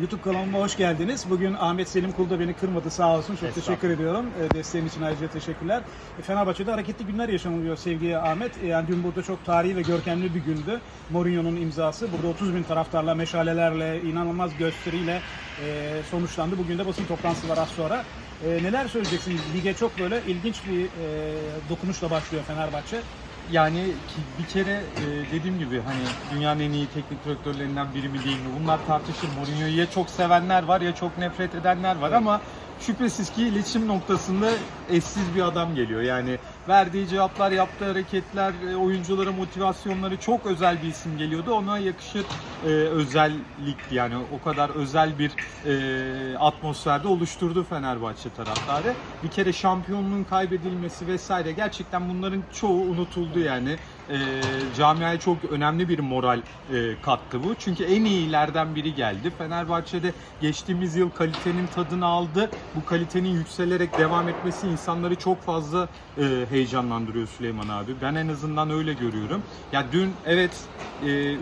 YouTube kanalıma hoş geldiniz. Bugün Ahmet Selim Kul da beni kırmadı sağ olsun. Çok teşekkür ediyorum. E, Desteğin için ayrıca teşekkürler. E, Fenerbahçe'de hareketli günler yaşanılıyor sevgili Ahmet. E, Yani dün burada çok tarihi ve görkemli bir gündü. Mourinho'nun imzası. Burada 30 bin taraftarla, meşalelerle, inanılmaz gösteriyle e, sonuçlandı. Bugün de basın toplantısı var az sonra. E, neler söyleyeceksin? Lige çok böyle ilginç bir e, dokunuşla başlıyor Fenerbahçe. Yani ki bir kere e, dediğim gibi hani dünyanın en iyi teknik direktörlerinden biri mi değil mi? Bunlar tartışır. Mourinho'yu ya çok sevenler var ya çok nefret edenler var ama şüphesiz ki iletişim noktasında eşsiz bir adam geliyor. Yani verdiği cevaplar, yaptığı hareketler, e, oyunculara motivasyonları çok özel bir isim geliyordu. Ona yakışır e, özellikti yani o kadar özel bir e, atmosferde oluşturdu Fenerbahçe taraftarı. Bir kere şampiyonluğun kaybedilmesi vesaire gerçekten bunların çoğu unutuldu yani. E, camiaya çok önemli bir moral e, kattı bu. Çünkü en iyilerden biri geldi. Fenerbahçe'de geçtiğimiz yıl kalitenin tadını aldı. Bu kalitenin yükselerek devam etmesi insanları çok fazla e, heyecanlandırıyor Süleyman abi. Ben en azından öyle görüyorum. Ya dün evet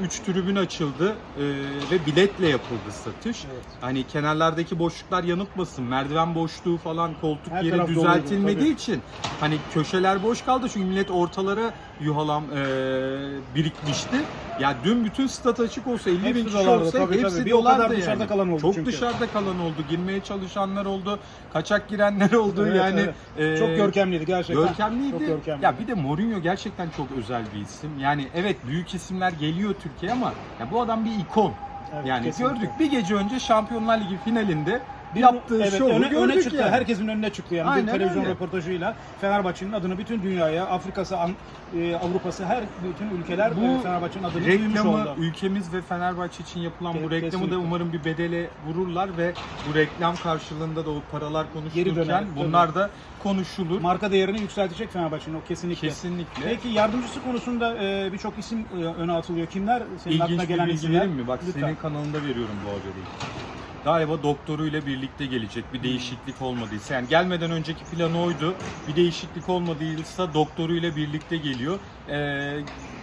3 tribün açıldı e, ve biletle yapıldı satış. Evet. Hani kenarlardaki boşluklar yanıltmasın. Merdiven boşluğu falan koltuk Her yeri doluydu, düzeltilmediği tabii. için hani köşeler boş kaldı çünkü millet ortalara yuhalam e, birikmişti. Ya dün bütün stat açık olsa 50 bin Hepsi kişi dolardı, olsa tabii, hepsi tabii. Bir o kadar dolardı dışarıda yani. kalan oldu Çok çünkü. dışarıda kalan oldu. Girmeye çalışanlar oldu. Kaçak girenler oldu Evet, yani. evet. e, çok görkemliydi gerçekten. Görkemliydi. Çok görkemliydi. Ya bir de Mourinho gerçekten çok özel bir isim. Yani evet büyük isimler geliyor Türkiye'ye ama ya bu adam bir ikon. Evet, yani kesinlikle. gördük bir gece önce Şampiyonlar Ligi finalinde Bir- yaptığı evet, şovu öne, öne çıktı. yani. Herkesin önüne çıktı yani. Aynen bir televizyon öyle. röportajıyla Fenerbahçe'nin adını bütün dünyaya, Afrika'sı, An- e, Avrupa'sı her bütün ülkeler Bu e, Fenerbahçe'nin adını duymuş reklamı oldu. ülkemiz ve Fenerbahçe için yapılan bu reklamı kesinlikle. da umarım bir bedele vururlar ve bu reklam karşılığında da o paralar döner, konuşulurken bunlar da konuşulur. Marka değerini yükseltecek Fenerbahçe'nin o kesinlikle. Kesinlikle. Peki yardımcısı konusunda e, birçok isim e, öne atılıyor. Kimler? Senin aklına İlginç bir gelen bilgi isimler? mi? Bak Lütfen. senin kanalında veriyorum bu haberi. Galiba doktoruyla birlikte gelecek bir değişiklik olmadıysa. Yani gelmeden önceki planı oydu. Bir değişiklik olmadıysa doktoruyla birlikte geliyor. Ee,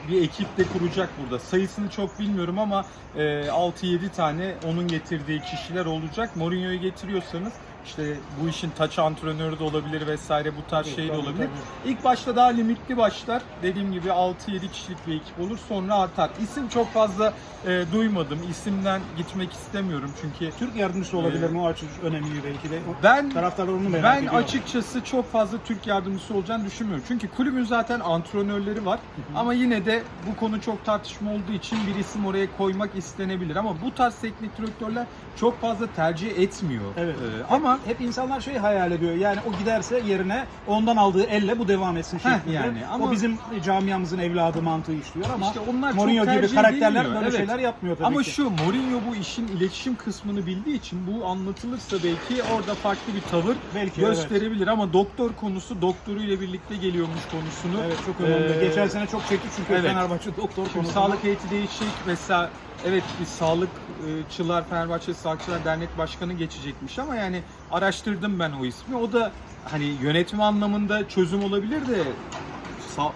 bir ekip de kuracak burada. Sayısını çok bilmiyorum ama e, 6-7 tane onun getirdiği kişiler olacak. Mourinho'yu getiriyorsanız işte bu işin taç antrenörü de olabilir vesaire bu tarz şey de tabii, olabilir. tabii. İlk başta daha limitli başlar. Dediğim gibi 6-7 kişilik bir ekip olur. Sonra artar. İsim çok fazla e, duymadım. İsimden gitmek istemiyorum çünkü Türk yardımcısı olabilir Ee, mi? O açı önemli belki de. O- ben Taraftarlar onu merak ben ediyor. açıkçası çok fazla Türk yardımcısı olacağını düşünmüyorum. Çünkü kulübün zaten antrenörleri var. Ama yine de bu konu çok tartışma olduğu için bir isim oraya koymak istenebilir. Ama bu tarz teknik direktörler çok fazla tercih etmiyor. Evet. Ee, ama hep insanlar şey hayal ediyor. Yani o giderse yerine ondan aldığı elle bu devam etsin şeklinde. yani ama- o bizim camiamızın evladı mantığı işliyor ama İşte onlar çok Mourinho gibi tercih karakterler edilmiyor. böyle Evet. şeyler yapmıyor tabii Ama ki. şu Mourinho bu işin iletişim kısmını bildiği için bu anlatılırsa belki orada farklı bir tavır Belki, gösterebilir ama doktor konusu doktoruyla birlikte geliyormuş konusunu. Evet çok önemli. Ee, Geçen sene çok çekti çünkü evet. Fenerbahçe doktor Şimdi konusunda. sağlık heyeti değişik. Mesela evet bir sağlıkçılar Fenerbahçe Sağlıkçılar Dernek Başkanı geçecekmiş ama yani araştırdım ben o ismi. O da hani yönetme anlamında çözüm olabilir de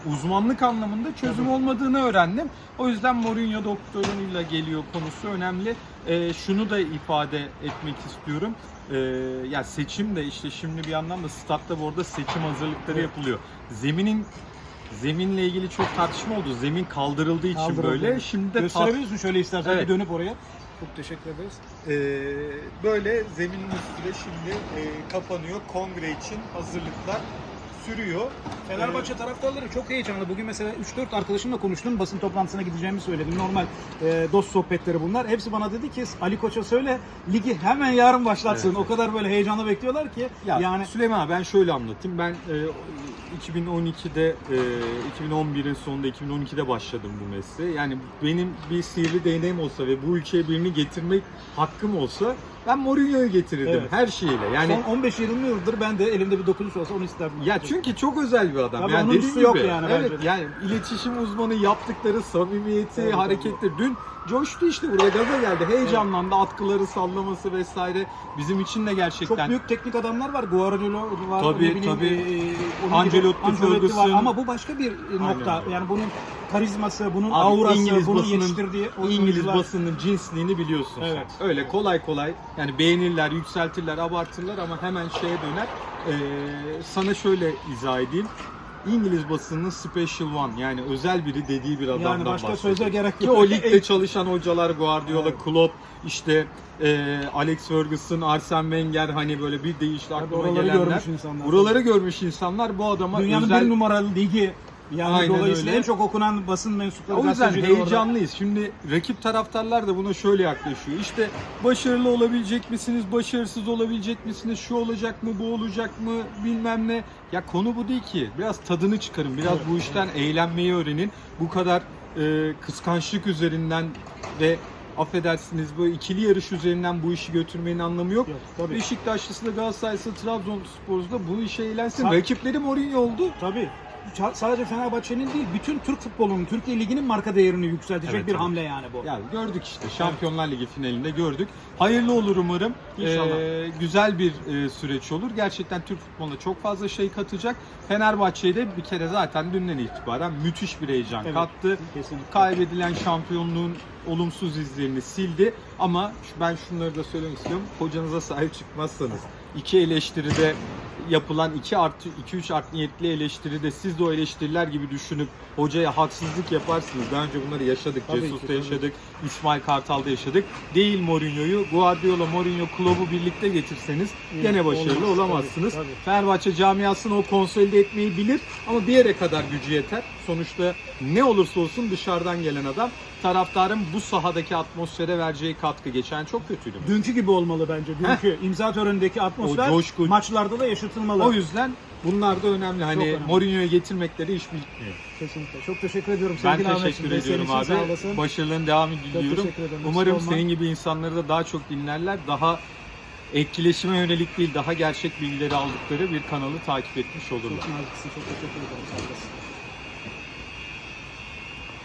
uzmanlık anlamında çözüm Tabii. olmadığını öğrendim. O yüzden Mourinho doktoruyla geliyor konusu önemli. Ee, şunu da ifade etmek istiyorum. Ee, ya seçim de işte şimdi bir yandan da statta bu arada seçim hazırlıkları Evet. yapılıyor. Zeminin zeminle ilgili çok tartışma oldu. Zemin kaldırıldığı için Kaldırıldı. böyle. Şimdi de tat- Gösterebilirsin şöyle istersen Evet. bir dönüp oraya. Çok teşekkür ederiz. Ee, böyle zeminin üstü de şimdi e, kapanıyor. Kongre için hazırlıklar sürüyor. Fenerbahçe taraftarları çok heyecanlı. Bugün mesela 3-4 arkadaşımla konuştum. Basın toplantısına gideceğimi söyledim. Normal e, dost sohbetleri bunlar. Hepsi bana dedi ki Ali Koç'a söyle ligi hemen yarın başlatsın. Evet. O kadar böyle heyecanlı bekliyorlar ki. Ya yani Süleyman abi ben şöyle anlatayım. Ben e, 2012'de e, 2011'in sonunda 2012'de başladım bu mesleğe. Yani benim bir sihirli değneğim olsa ve bu ülkeye birini getirmek hakkım olsa ben Mourinho'yu getirirdim Evet. her şeyle. Yani son 15-20 yıldır ben de elimde bir dokunuş olsa onu isterdim. Ya çünkü çok özel bir adam. Tabii yani onun dediğim üstü yok gibi, yani Evet bence de. yani iletişim uzmanı yaptıkları samimiyeti, Tabii, hareketleri. Dün coştu işte buraya gaza geldi. Heyecanlandı. Atkıları sallaması vesaire bizim için de gerçekten. çok büyük teknik adamlar var. Guardiola var. Tabii, ne bileyim, tabii. e, onun gibi Ancelotti, Ancelotti var. Ferguson. Ama bu başka bir nokta. Öyle. Yani bunun karizması, bunun Abi aurası, İngiliz bunun basının- yetiştirdiği İngiliz oyuncular- basının cinsliğini biliyorsun Evet. sen. Öyle kolay kolay yani beğenirler, yükseltirler, abartırlar ama hemen şeye döner. Ee, sana şöyle izah edeyim. İngiliz basının special one yani özel biri dediği bir adamdan yani başka bahsediyor. söze gerek Ki yok. o ligde çalışan hocalar Guardiola, Evet. Klopp, işte e, Alex Ferguson, Arsene Wenger hani böyle bir değişti Tabii aklıma oraları gelenler. görmüş insanlar. Buraları görmüş insanlar bu adama Dünyanın özel bir numaralı ligi. Yani Aynen dolayısıyla öyle. en çok okunan basın mensupları O yüzden gazetecileri heyecanlıyız. Şimdi rakip taraftarlar da buna şöyle yaklaşıyor. İşte başarılı olabilecek misiniz, başarısız olabilecek misiniz, şu olacak mı, bu olacak mı bilmem ne. Ya konu bu değil ki. Biraz tadını çıkarın, biraz bu işten eğlenmeyi öğrenin. Bu kadar e, kıskançlık üzerinden ve affedersiniz bu ikili yarış üzerinden bu işi götürmenin anlamı yok. Yok, tabii. Beşiktaşlısı da Galatasaraylısı da da bu işe eğlensin. Tabii. Rakipleri Mourinho oldu. Tabii. Sadece Fenerbahçe'nin değil, bütün Türk futbolunun, Türkiye Ligi'nin marka değerini yükseltecek Evet, bir evet. hamle yani bu. Ya gördük işte Şampiyonlar Ligi finalinde gördük. Hayırlı olur umarım. İnşallah. Ee, güzel bir e, süreç olur. Gerçekten Türk futboluna çok fazla şey katacak. Fenerbahçe'ye de bir kere zaten dünden itibaren müthiş bir heyecan Evet, kattı. Kesinlikle. Kaybedilen şampiyonluğun olumsuz izlerini sildi. Ama şu- ben şunları da söylemek istiyorum. Hocanıza sahip çıkmazsanız iki eleştiride yapılan 2 artı 2 3 art niyetli eleştiride siz de o eleştiriler gibi düşünüp hocaya haksızlık yaparsınız. Daha önce bunları yaşadık. Tabii Cesus'ta ki, tabii. yaşadık. İsmail Kartal'da yaşadık. Değil Mourinho'yu Guardiola Mourinho klubu birlikte getirseniz gene başarılı olmaz, olamazsınız. tabii, tabii. Fenerbahçe camiasını o konsolide etmeyi bilir ama bir yere kadar gücü yeter. Sonuçta ne olursa olsun dışarıdan gelen adam taraftarın bu sahadaki atmosfere vereceği katkı geçen çok kötüydü. Dünkü gibi olmalı bence. Dünkü imza törenindeki atmosfer O coşku- maçlarda da yaşatılmalı. O yüzden bunlar da önemli. Hani önemli. Mourinho'yu getirmekleri iş bitmiyor. Kesinlikle. Çok teşekkür ediyorum Ben sevgili Ahmetciğim. teşekkür Desteğin ediyorum için Sağ abi. olasın. Başarıların devamı diliyorum. teşekkür ederim. Umarım olma. senin gibi insanları da daha çok dinlerler. Daha etkileşime yönelik değil, daha gerçek bilgileri aldıkları bir kanalı takip etmiş olurlar. Çok naziksin. Çok teşekkür ederim. Sağ olasın.